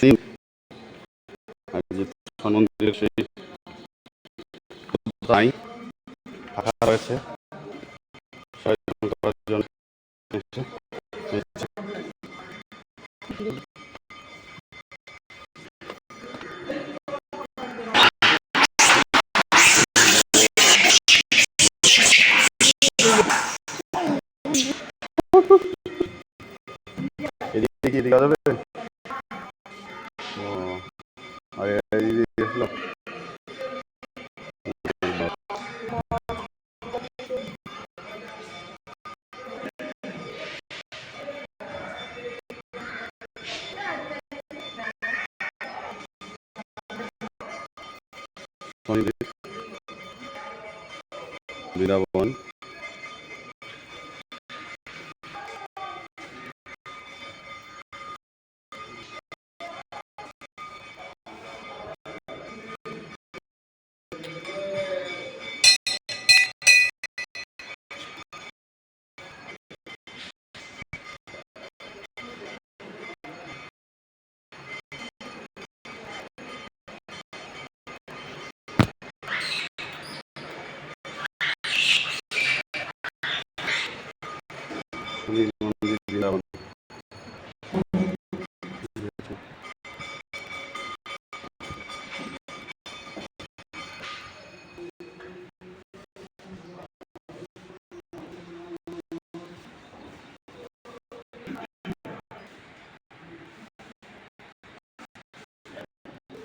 সেই আর যে মন্দিরের সেই তাই ফাঁকা রয়েছে। এদিকে এদিকে যাবে মন্দির বৃন্দাবন। 嗯。